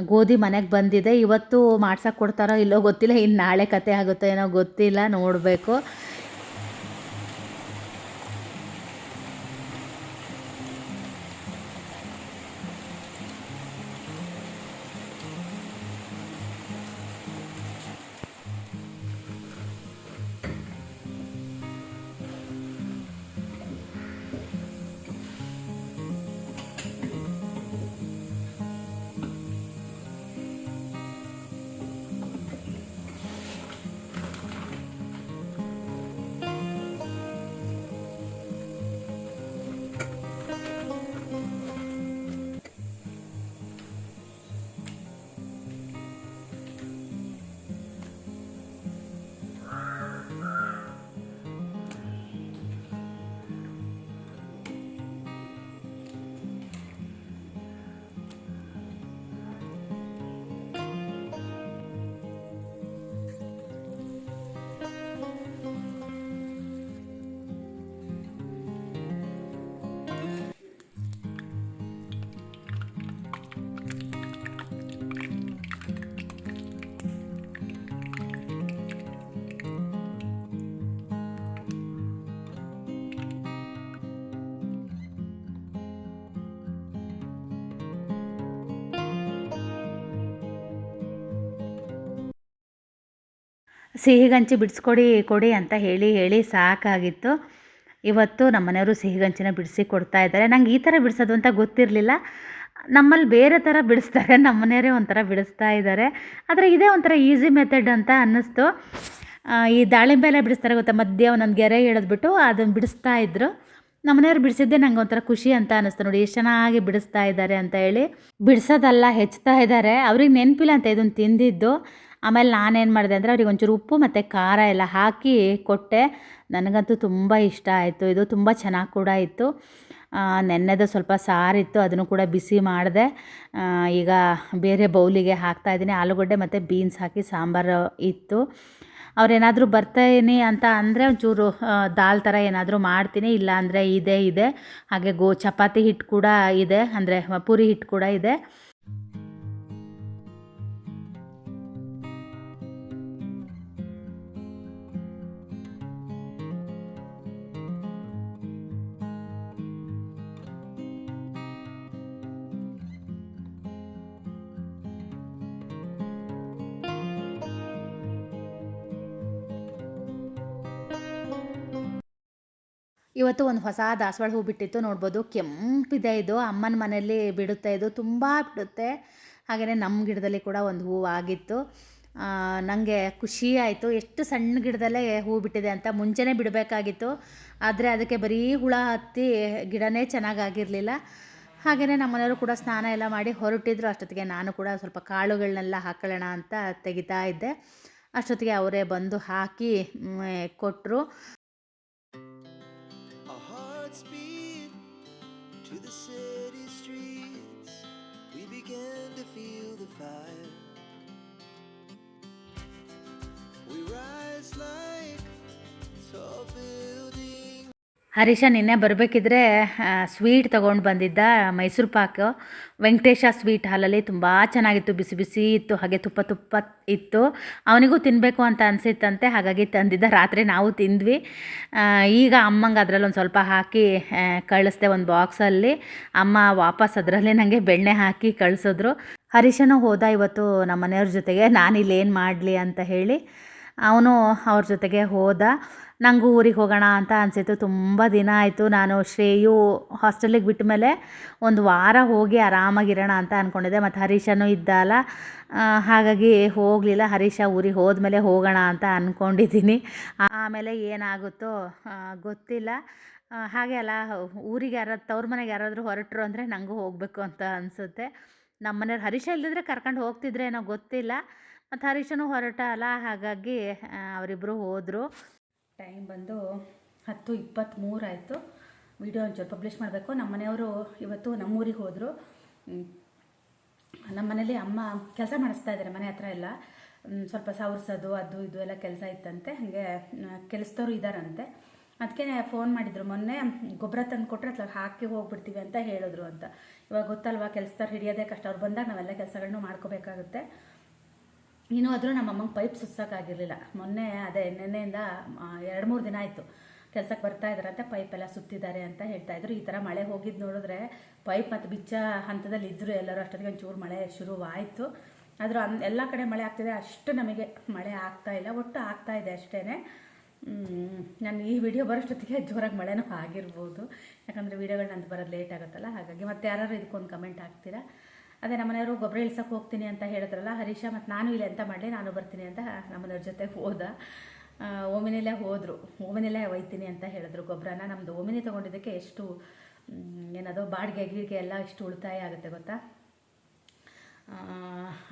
ಗೋಧಿ ಮನೆಗೆ ಬಂದಿದೆ. ಇವತ್ತು ಮಾಡ್ಸಕ್ಕೆ ಕೊಡ್ತಾರೋ ಇಲ್ಲೋ ಗೊತ್ತಿಲ್ಲ. ಇನ್ನು ನಾಳೆ ಕತೆ ಆಗುತ್ತೋ ಏನೋ ಗೊತ್ತಿಲ್ಲ. ನೋಡಬೇಕು. ಸಿಹಿಗಂಚಿ ಬಿಡಿಸ್ಕೊಡಿ, ಕೊಡಿ ಅಂತ ಹೇಳಿ ಹೇಳಿ ಸಾಕಾಗಿತ್ತು. ಇವತ್ತು ನಮ್ಮ ಮನೆಯವರು ಸಿಹಿಗಂಚಿನ ಬಿಡಿಸಿ ಕೊಡ್ತಾ ಇದ್ದಾರೆ. ನಂಗೆ ಈ ಥರ ಬಿಡಿಸೋದು ಅಂತ ಗೊತ್ತಿರಲಿಲ್ಲ. ನಮ್ಮಲ್ಲಿ ಬೇರೆ ಥರ ಬಿಡಿಸ್ತಾರೆ. ನಮ್ಮ ಮನೆಯವರೇ ಒಂಥರ ಬಿಡಿಸ್ತಾ ಇದ್ದಾರೆ. ಆದರೆ ಇದೇ ಒಂಥರ ಈಸಿ ಮೆಥಡ್ ಅಂತ ಅನ್ನಿಸ್ತು. ಈ ದಾಳಿಂಬೆ ಎಲ್ಲ ಬಿಡಿಸ್ತಾರೆ ಗೊತ್ತಾ? ಮಧ್ಯೆ ಒಂದೊಂದು ಗೆರೆ ಎಳೆದ್ಬಿಟ್ಟು ಅದನ್ನು ಬಿಡಿಸ್ತಾ ಇದ್ದರು ನಮ್ಮ ಮನೆಯವ್ರು ಬಿಡಿಸಿದ್ದೆ ನಂಗೆ ಒಂಥರ ಖುಷಿ ಅಂತ ಅನ್ನಿಸ್ತು. ನೋಡಿ, ಎಷ್ಟು ಚೆನ್ನಾಗಿ ಬಿಡಿಸ್ತಾ ಇದ್ದಾರೆ ಅಂತ ಹೇಳಿ. ಬಿಡಿಸೋದಲ್ಲ, ಹೆಚ್ಚುತ್ತಾ ಇದ್ದಾರೆ. ಅವ್ರಿಗೆ ನೆನಪಿಲ್ಲ ಅಂತ ಇದನ್ನು ತಿಂದಿದ್ದು. ಆಮೇಲೆ ನಾನೇನು ಮಾಡಿದೆ ಅಂದರೆ ಅವ್ರಿಗೆ ಒಂಚೂರು ಉಪ್ಪು ಮತ್ತು ಖಾರ ಎಲ್ಲ ಹಾಕಿ ಕೊಟ್ಟೆ. ನನಗಂತೂ ತುಂಬ ಇಷ್ಟ ಆಯಿತು. ಇದು ತುಂಬ ಚೆನ್ನಾಗಿ ಕೂಡ ಇತ್ತು. ನೆನ್ನೆದು ಸ್ವಲ್ಪ ಸಾರಿತ್ತು ಅದನ್ನು ಕೂಡ ಬಿಸಿ ಮಾಡಿದೆ. ಈಗ ಬೇರೆ ಬೌಲಿಗೆ ಹಾಕ್ತಾ ಇದ್ದೀನಿ. ಆಲೂಗಡ್ಡೆ ಮತ್ತು ಬೀನ್ಸ್ ಹಾಕಿ ಸಾಂಬಾರು ಇತ್ತು. ಅವರೇನಾದರೂ ಬರ್ತೀನಿ ಅಂತ ಅಂದರೆ ಒಂಚೂರು ದಾಲ್ ಥರ ಏನಾದರೂ ಮಾಡ್ತೀನಿ. ಇಲ್ಲ ಅಂದರೆ ಇದೇ, ಇದೆ. ಹಾಗೆ ಗೋ, ಚಪಾತಿ ಹಿಟ್ಟು ಕೂಡ ಇದೆ. ಅಂದರೆ ಪೂರಿ ಹಿಟ್ಟು ಕೂಡ ಇದೆ. ಇವತ್ತು ಒಂದು ಹೊಸ ದಾಸವಾಳ ಹೂ ಬಿಟ್ಟಿತ್ತು, ನೋಡ್ಬೋದು. ಕೆಂಪಿದೆ ಇದು, ಅಮ್ಮನ ಮನೆಯಲ್ಲಿ ಬಿಡುತ್ತೆ ಇದು, ತುಂಬ ಬಿಡುತ್ತೆ. ಹಾಗೆಯೇ ನಮ್ಮ ಗಿಡದಲ್ಲಿ ಕೂಡ ಒಂದು ಹೂವು ಆಗಿತ್ತು. ನನಗೆ ಖುಷಿ ಆಯಿತು. ಎಷ್ಟು ಸಣ್ಣ ಗಿಡದಲ್ಲೇ ಹೂ ಬಿಟ್ಟಿದೆ ಅಂತ ಮುಂಚೆನೇ ಬಿಡಬೇಕಾಗಿತ್ತು. ಆದರೆ ಅದಕ್ಕೆ ಬರೀ ಹುಳ ಹತ್ತಿ ಗಿಡನೇ ಚೆನ್ನಾಗಾಗಿರಲಿಲ್ಲ. ಹಾಗೆಯೇ ನಮ್ಮ ಮನೆಯವರು ಕೂಡ ಸ್ನಾನ ಎಲ್ಲ ಮಾಡಿ ಹೊರಟಿದ್ರು. ಅಷ್ಟೊತ್ತಿಗೆ ನಾನು ಕೂಡ ಸ್ವಲ್ಪ ಕಾಳುಗಳನ್ನೆಲ್ಲ ಹಾಕೊಳ್ಳೋಣ ಅಂತ ತೆಗಿತಾ ಇದ್ದೆ. ಅಷ್ಟೊತ್ತಿಗೆ ಅವರೇ ಬಂದು ಹಾಕಿ ಕೊಟ್ಟರು ಹರೀಶ, ನಿನ್ನೆ ಬರಬೇಕಿದ್ರೆ ಸ್ವೀಟ್ ತೊಗೊಂಡು ಬಂದಿದ್ದ ಮೈಸೂರು ಪಾಕು, ವೆಂಕಟೇಶ ಸ್ವೀಟ್ ಹಾಲಲ್ಲಿ ತುಂಬ ಚೆನ್ನಾಗಿತ್ತು, ಬಿಸಿ ಬಿಸಿ ಇತ್ತು, ಹಾಗೆ ತುಪ್ಪ ತುಪ್ಪ ಇತ್ತು. ಅವನಿಗೂ ತಿನ್ನಬೇಕು ಅಂತ ಅನಿಸಿತ್ತಂತೆ, ಹಾಗಾಗಿ ತಂದಿದ್ದ ರಾತ್ರಿ ನಾವು ತಿಂದ್ವಿ. ಈಗ ಅಮ್ಮಂಗೆ ಅದರಲ್ಲಿ ಒಂದು ಸ್ವಲ್ಪ ಹಾಕಿ ಕಳಿಸ್ದೆ ಒಂದು ಬಾಕ್ಸಲ್ಲಿ. ಅಮ್ಮ ವಾಪಸ್ ಅದರಲ್ಲೇ ನನಗೆ ಬೆಣ್ಣೆ ಹಾಕಿ ಕಳಿಸಿದ್ರು. ಹರೀಶನೂ ಹೋದ ಇವತ್ತು ನಮ್ಮ ಮನೆಯವ್ರ ಜೊತೆಗೆ ನಾನು ಇಲ್ಲಿ ಏನು ಮಾಡಲಿ ಅಂತ ಹೇಳಿ, ಅವನು ಅವ್ರ ಜೊತೆಗೆ ಹೋದ. ನನಗೂ ಊರಿಗೆ ಹೋಗೋಣ ಅಂತ ಅನಿಸಿತು ತುಂಬ ದಿನ ಆಯಿತು. ನಾನು ಶ್ರೇಯು ಹಾಸ್ಟೆಲಿಗೆ ಬಿಟ್ಟ ಮೇಲೆ ಒಂದು ವಾರ ಹೋಗಿ ಆರಾಮಾಗಿರೋಣ ಅಂತ ಅಂದ್ಕೊಂಡಿದ್ದೆ ಮತ್ತು ಹರೀಶನೂ ಇದ್ದ ಅಲ್ಲ ಹಾಗಾಗಿ ಹೋಗಲಿಲ್ಲ. ಹರೀಶ ಊರಿಗೆ ಹೋದ್ಮೇಲೆ ಹೋಗೋಣ ಅಂತ ಅಂದ್ಕೊಂಡಿದ್ದೀನಿ ಆಮೇಲೆ ಏನಾಗುತ್ತೋ ಗೊತ್ತಿಲ್ಲ. ಹಾಗೆ ಅಲ್ಲ, ಊರಿಗೆ ಯಾರಾದ್ರು ತವ್ರ ಮನೆಗೆ ಯಾರಾದರೂ ಹೊರಟರು ಅಂದರೆ ನನಗೂ ಹೋಗಬೇಕು ಅಂತ ಅನಿಸುತ್ತೆ. ನಮ್ಮ ಮನೆಯವ್ರು ಹರೀಶ ಇಲ್ಲದಿದ್ರೆ ಕರ್ಕೊಂಡು ಹೋಗ್ತಿದ್ರೆ ಏನೋ ಗೊತ್ತಿಲ್ಲ. ಮತ್ತು ಹರೀಶನೂ ಹೊರಟ ಅಲ್ಲ. ಹಾಗಾಗಿ ಅವರಿಬ್ಬರು ಹೋದರು. ಟೈಮ್ ಬಂದು ಹತ್ತು ಇಪ್ಪತ್ತ್ಮೂರು ಆಯಿತು. ವಿಡಿಯೋ ಒಂಚೂರು ಪಬ್ಲಿಷ್ ಮಾಡಬೇಕು. ನಮ್ಮ ಮನೆಯವರು ಇವತ್ತು ನಮ್ಮೂರಿಗೆ ಹೋದರು. ನಮ್ಮ ಮನೇಲಿ ಅಮ್ಮ ಕೆಲಸ ಮಾಡಿಸ್ತಾ ಇದ್ದಾರೆ ಮನೆ ಹತ್ರ ಎಲ್ಲ. ಸ್ವಲ್ಪ ಸವರ್ಸೋದು, ಅದು, ಇದು ಎಲ್ಲ ಕೆಲಸ ಇತ್ತಂತೆ. ಹಾಗೆ ಕೆಲಸದವ್ರು ಇದ್ದಾರಂತೆ. ಅದಕ್ಕೆ ಫೋನ್ ಮಾಡಿದರು. ಮೊನ್ನೆ ಗೊಬ್ಬರ ತಂದು ಕೊಟ್ಟರೆ ಅತ್ಲಾಗ ಹಾಕಿ ಹೋಗ್ಬಿಡ್ತೀವಿ ಅಂತ ಹೇಳಿದ್ರು ಅಂತ. ಇವಾಗ ಗೊತ್ತಲ್ವಾ, ಕೆಲಸದವ್ರು ಹಿಡಿಯೋದೇ ಕಷ್ಟ. ಅವ್ರು ಬಂದಾಗ ನಾವೆಲ್ಲ ಕೆಲಸಗಳನ್ನೂ ಮಾಡ್ಕೋಬೇಕಾಗುತ್ತೆ. ಇನ್ನೂ ಆದರೂ ನಮ್ಮ ಅಮ್ಮಂಗೆ ಪೈಪ್ ಸುಸ್ಸೋಕ್ಕಾಗಿರಲಿಲ್ಲ ಮೊನ್ನೆ ಅದೇ ನಿನ್ನೆಯಿಂದ ಎರಡು ಮೂರು ದಿನ ಆಯಿತು. ಕೆಲಸಕ್ಕೆ ಬರ್ತಾ ಇದ್ದಾರಂತೆ ಪೈಪ್ ಎಲ್ಲ ಸುತ್ತಿದ್ದಾರೆ ಅಂತ ಹೇಳ್ತಾ ಇದ್ರು. ಈ ಥರ ಮಳೆ ಹೋಗಿದ್ದು ನೋಡಿದ್ರೆ ಪೈಪ್ ಮತ್ತು ಬಿಚ್ಚ ಹಂತದಲ್ಲಿ ಇದ್ದರು ಎಲ್ಲರೂ. ಅಷ್ಟೊತ್ತಿಗೆ ಒಂಚೂರು ಮಳೆ ಶುರುವಾಯಿತು. ಆದರೂ ಅನ್, ಎಲ್ಲ ಕಡೆ ಮಳೆ ಆಗ್ತಿದೆ. ಅಷ್ಟು ನಮಗೆ ಮಳೆ ಆಗ್ತಾ ಇಲ್ಲ. ಒಟ್ಟು ಆಗ್ತಾ ಇದೆ ಅಷ್ಟೇ ನಾನು ಈ ವಿಡಿಯೋ ಬರೋಷ್ಟೊತ್ತಿಗೆ ಜೋರಾಗಿ ಮಳೆನೂ ಆಗಿರ್ಬೋದು. ಯಾಕಂದರೆ ವಿಡಿಯೋಗಳು ನಂದು ಬರೋದು ಲೇಟ್ ಆಗುತ್ತಲ್ಲ. ಹಾಗಾಗಿ ಮತ್ತೆ ಯಾರು ಇದಕ್ಕೊಂದು ಕಮೆಂಟ್ ಹಾಕ್ತೀರಾ? ಅದೇ ನಮ್ಮನೆಯವರು ಗೊಬ್ಬರ ಇಳ್ಸಕ್ಕೆ ಹೋಗ್ತೀನಿ ಅಂತ ಹೇಳಿದ್ರಲ್ಲ, ಹರೀಶ ಮತ್ತು ನಾನು ಇಲ್ಲಿ ಎಂತ ಮಾಡಲಿ, ನಾನು ಬರ್ತೀನಿ ಅಂತ ನಮ್ಮನೆಯವ್ರ ಜೊತೆ ಹೋದ. ಓಮಿನಲ್ಲೇ ಓಮಿನಿಲೇ ಹೋದರು ಓಮಿನೆಲ್ಲೇ ಒಯ್ತೀನಿ ಅಂತ ಹೇಳಿದ್ರು ಗೊಬ್ಬರನ. ನಮ್ಮದು ಓಮಿನಿ ತೊಗೊಂಡಿದ್ದಕ್ಕೆ ಎಷ್ಟು ಏನದೋ, ಬಾಡಿಗೆ, ಗೀಡಿಗೆ ಎಲ್ಲ ಎಷ್ಟು ಉಳಿತಾಯ ಆಗುತ್ತೆ ಗೊತ್ತಾ?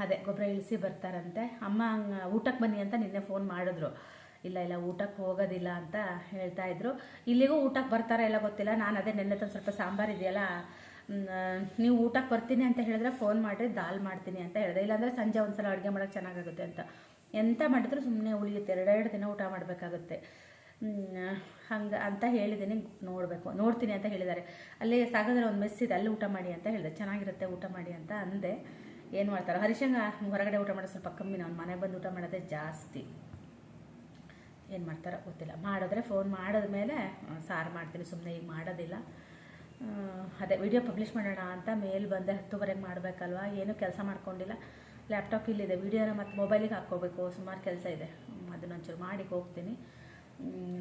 ಅದೇ ಗೊಬ್ಬರ ಇಳಿಸಿ ಬರ್ತಾರಂತೆ. ಅಮ್ಮ ಊಟಕ್ಕೆ ಬನ್ನಿ ಅಂತ ನಿನ್ನೆ ಫೋನ್ ಮಾಡಿದ್ರು. ಇಲ್ಲ ಇಲ್ಲ ಊಟಕ್ಕೆ ಹೋಗೋದಿಲ್ಲ ಅಂತ ಹೇಳ್ತಾ ಇದ್ರು. ಇಲ್ಲಿಗೂ ಊಟಕ್ಕೆ ಬರ್ತಾರ ಎಲ್ಲ ಗೊತ್ತಿಲ್ಲ. ನಾನು ಅದೇ ನೆನ್ನೆ ಸ್ವಲ್ಪ ಸಾಂಬಾರು ಇದೆಯಲ್ಲ ನೀವು ಊಟಕ್ಕೆ ಬರ್ತೀನಿ ಅಂತ ಹೇಳಿದ್ರೆ ಫೋನ್ ಮಾಡಿರಿ, ದಾಲ್ ಮಾಡ್ತೀನಿ ಅಂತ ಹೇಳಿದೆ ಇಲ್ಲಾಂದರೆ ಸಂಜೆ ಒಂದ್ಸಲ ಅಡುಗೆ ಮಾಡೋಕ್ಕೆ ಚೆನ್ನಾಗಾಗುತ್ತೆ ಅಂತ. ಎಂಥ ಮಾಡಿದ್ರು ಸುಮ್ಮನೆ ಉಳಿಯುತ್ತೆ. ಎರಡೆರಡು ದಿನ ಊಟ ಮಾಡಬೇಕಾಗುತ್ತೆ. ಹಂಗೆ ಅಂತ ಹೇಳಿದ್ದೀನಿ ನೋಡಬೇಕು. ನೋಡ್ತೀನಿ ಅಂತ ಹೇಳಿದ್ದಾರೆ. ಅಲ್ಲಿ ಸಾಗದ್ರೆ ಒಂದು ಮೆಸ್ ಇದೆ. ಅಲ್ಲಿ ಊಟ ಮಾಡಿ ಅಂತ ಹೇಳಿದೆ. ಚೆನ್ನಾಗಿರುತ್ತೆ ಊಟ ಮಾಡಿ ಅಂತ ಅಂದೆ. ಏನು ಮಾಡ್ತಾರೆ. ಹರಿಶಂಗ ಹೊರಗಡೆ ಊಟ ಮಾಡೋದು ಸ್ವಲ್ಪ ಕಮ್ಮಿ. ನಾವು ಮನೆ ಬಂದು ಊಟ ಮಾಡೋದೇ ಜಾಸ್ತಿ. ಏನು ಮಾಡ್ತಾರೋ ಗೊತ್ತಿಲ್ಲ. ಮಾಡಿದ್ರೆ ಫೋನ್ ಮಾಡಿದ್ಮೇಲೆ ಮೇಲೆ ಸಾರು ಮಾಡ್ತೀನಿ. ಸುಮ್ಮನೆ ಈಗ ಮಾಡೋದಿಲ್ಲ. ಅದೇ ವಿಡಿಯೋ ಪಬ್ಲಿಷ್ ಮಾಡೋಣ ಅಂತ ಮೇಲ್ ಬಂದೆ ಹತ್ತುವರೆಗೆ ಮಾಡಬೇಕಲ್ವಾ? ಏನೂ ಕೆಲಸ ಮಾಡ್ಕೊಂಡಿಲ್ಲ. ಲ್ಯಾಪ್ಟಾಪ್ ಇಲ್ಲಿದೆ. ವೀಡಿಯೋನ ಮತ್ತು ಮೊಬೈಲಿಗೆ ಹಾಕ್ಕೋಬೇಕು. ಸುಮಾರು ಕೆಲಸ ಇದೆ. ಅದನ್ನೊಂಚೂರು ಮಾಡಿ ಹೋಗ್ತೀನಿ.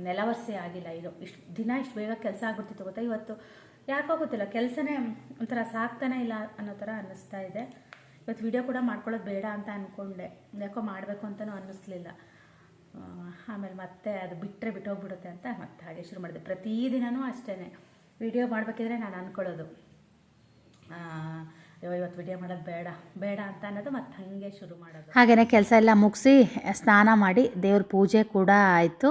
ನೆಲ ವರ್ಷೆ ಆಗಿಲ್ಲ ಇದು. ಇಷ್ಟು, ದಿನ ಇಷ್ಟು ಬೇಗ ಕೆಲಸ ಆಗ್ಬಿಡ್ತಿತ್ತು ಗೊತ್ತಾ? ಇವತ್ತು ಯಾಕೋ ಗೊತ್ತಿಲ್ಲ. ಕೆಲಸನೇ ಒಂಥರ ಸಾಕ್ತಾನೆ ಇಲ್ಲ ಅನ್ನೋ ಥರ ಅನ್ನಿಸ್ತಾ ಇದೆ. ಇವತ್ತು ವಿಡಿಯೋ ಕೂಡ ಮಾಡ್ಕೊಳ್ಳೋದು ಬೇಡ ಅಂತ ಅಂದ್ಕೊಂಡೆ ಯಾಕೋ ಮಾಡಬೇಕು ಅಂತಲೂ ಅನ್ನಿಸ್ಲಿಲ್ಲ. ಆಮೇಲೆ ಮತ್ತೆ ಅದು ಬಿಟ್ಟರೆ ಬಿಟ್ಟೋಗ್ಬಿಡುತ್ತೆ ಅಂತ ಮತ್ತೆ ಹಾಗೆ ಶುರು ಮಾಡಿದೆ. ಪ್ರತಿದಿನವೂ ಅಷ್ಟೇ ವಿಡಿಯೋ ಮಾಡಬೇಕಿದ್ರೆ ನಾನು ಅಂದ್ಕೊಳ್ಳೋದು ಇವತ್ತು ವಿಡಿಯೋ ಮಾಡೋದು ಬೇಡ ಬೇಡ ಅಂತ ಅನ್ನೋದು ಮತ್ತೆ ಹಾಗೆ ಶುರು ಮಾಡೋದು. ಹಾಗೆಯೇ ಕೆಲಸ ಎಲ್ಲ ಮುಗಿಸಿ ಸ್ನಾನ ಮಾಡಿ ದೇವ್ರ ಪೂಜೆ ಕೂಡ ಆಯಿತು.